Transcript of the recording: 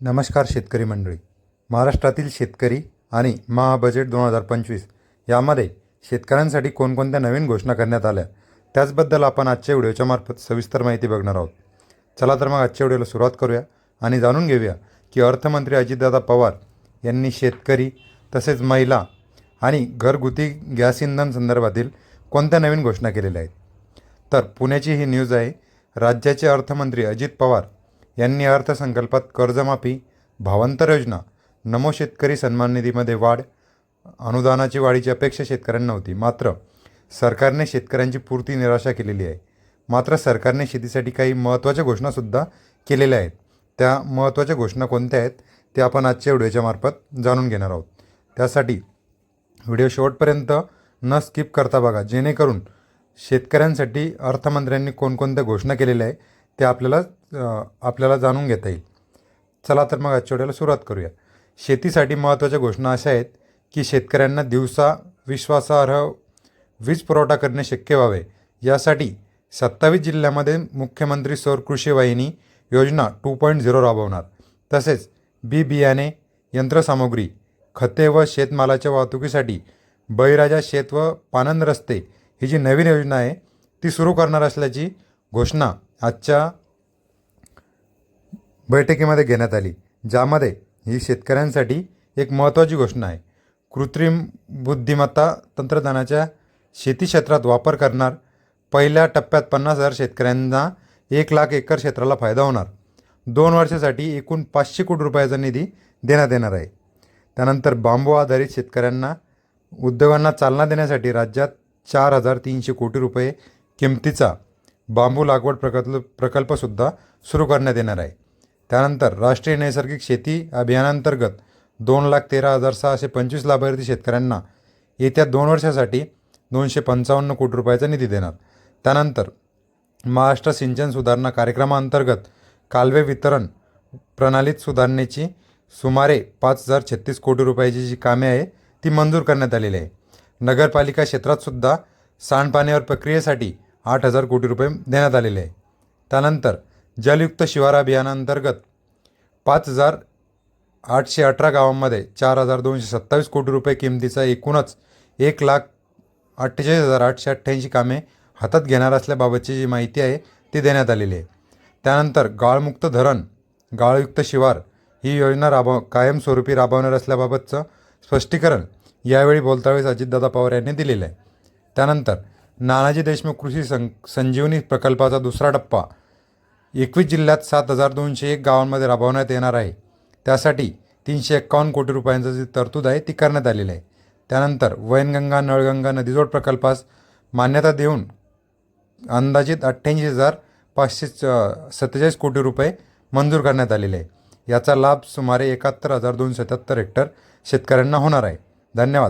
नमस्कार शेतकरी मंडळी. महाराष्ट्रातील शेतकरी आणि महाबजेट दोन हजार पंचवीस यामध्ये शेतकऱ्यांसाठी कोणकोणत्या नवीन घोषणा करण्यात आल्या त्याचबद्दल आपण आजच्या व्हिडिओच्या मार्फत सविस्तर माहिती बघणार आहोत. चला तर मग आजच्या व्हिडिओला सुरुवात करूया आणि जाणून घेऊया की अर्थमंत्री अजितदादा पवार यांनी शेतकरी तसेच महिला आणि घरगुती गॅस इंधन संदर्भातील कोणत्या नवीन घोषणा केलेल्या आहेत? तर पुण्याची ही न्यूज आहे राज्याचे अर्थमंत्री अजित पवार यांनी अर्थसंकल्पात कर्जमाफी भावांतर योजना नमो शेतकरी सन्मान निधीमध्ये वाढ अनुदानाची वाढीची अपेक्षा शेतकऱ्यांना होती. मात्र सरकारने शेतकऱ्यांची पूर्ती निराशा केलेली आहे. मात्र सरकारने शेतीसाठी काही महत्त्वाच्या घोषणासुद्धा केलेल्या आहेत. त्या महत्त्वाच्या घोषणा कोणत्या आहेत ते आपण आजच्या व्हिडिओच्या मार्फत जाणून घेणार आहोत. त्यासाठी व्हिडिओ शेवटपर्यंत न स्किप करता बघा जेणेकरून शेतकऱ्यांसाठी अर्थमंत्र्यांनी कोणकोणत्या घोषणा केलेल्या आहे ते आपल्याला आपल्याला जाणून घेता येईल. चला तर मग आजच्या व्हिडिओला सुरुवात करूया. शेतीसाठी महत्त्वाच्या घोषणा अशा आहेत की शेतकऱ्यांना दिवसा विश्वासार्ह वीज पुरवठा करणे शक्य व्हावे. यासाठी सत्तावीस जिल्ह्यामध्ये मुख्यमंत्री सौर कृषी वाहिनी योजना टू पॉईंट झिरो राबवणार. तसेच बी बियाणे यंत्रसामुग्री खते व शेतमालाच्या वाहतुकीसाठी बळीराजा शेत व पानंद रस्ते ही जी नवीन योजना आहे ती सुरू करणार असल्याची घोषणा आजच्या बैठकीमध्ये घेण्यात आली ज्यामध्ये ही शेतकऱ्यांसाठी एक महत्त्वाची घोषणा आहे. कृत्रिम बुद्धिमत्ता तंत्रज्ञानाच्या शेती क्षेत्रात वापर करणार पहिल्या टप्प्यात पन्नास हजार शेतकऱ्यांना एक लाख एकर क्षेत्राला फायदा होणार. दोन वर्षासाठी एकूण पाचशे कोटी रुपयाचा निधी देण्यात येणार आहे. त्यानंतर बांबू आधारित शेतकऱ्यांना उद्योगांना चालना देण्यासाठी राज्यात चार हजार तीनशे कोटी रुपये किमतीचा बांबू लागवड प्रकल्प प्रकल्पसुद्धा सुरू करण्यात येणार आहे. त्यानंतर राष्ट्रीय नैसर्गिक शेती अभियानांतर्गत दोन लाख तेरा हजार सहाशे पंचवीस लाभार्थी शेतकऱ्यांना येत्या दोन वर्षासाठी दोनशे पंचावन्न कोटी रुपयाचा निधी देणार. त्यानंतर महाराष्ट्र सिंचन सुधारणा कार्यक्रमाअंतर्गत कालवे वितरण प्रणालीत सुधारणेची सुमारे पाच हजार छत्तीस कोटी रुपयाची जी कामे आहे ती मंजूर करण्यात आलेली आहे. नगरपालिका क्षेत्रातसुद्धा सांडपाण्यावर प्रक्रियेसाठी आठ हजार कोटी रुपये देण्यात आलेले आहे. त्यानंतर जलयुक्त शिवार अभियानांतर्गत पाच हजार आठशे अठरा गावांमध्ये चार हजार दोनशे सत्तावीस कोटी रुपये किमतीचा एकूणच एक लाख अठ्ठेचाळीस हजार आठशे अठ्ठ्याऐंशी कामे हातात घेणार असल्याबाबतची जी माहिती आहे ती देण्यात आलेली आहे. त्यानंतर गाळमुक्त धरण गाळयुक्त शिवार ही योजना राबव कायमस्वरूपी राबवणार असल्याबाबतचं स्पष्टीकरण यावेळी बोलतावेळेस अजितदादा पवार यांनी दिलेलं आहे. त्यानंतर नानाजी देशमुख कृषी सं संजीवनी प्रकल्पाचा दुसरा टप्पा एकवीस जिल्ह्यात सात हजार दोनशे एक गावांमध्ये राबवण्यात येणार आहे. त्यासाठी तीनशे एक्कावन्न कोटी रुपयांचं जी तरतूद आहे ती करण्यात आलेली आहे. त्यानंतर वैनगंगा नळगंगा नदीजोड प्रकल्पास मान्यता देऊन अंदाजित अठ्ठ्याऐंशी हजार पाचशे च- सत्तेचाळीस कोटी रुपये मंजूर करण्यात आलेले आहे. याचा लाभ सुमारे एकाहत्तर हजार दोनशे सत्याहत्तर हेक्टर शेतकऱ्यांना होणार आहे. धन्यवाद.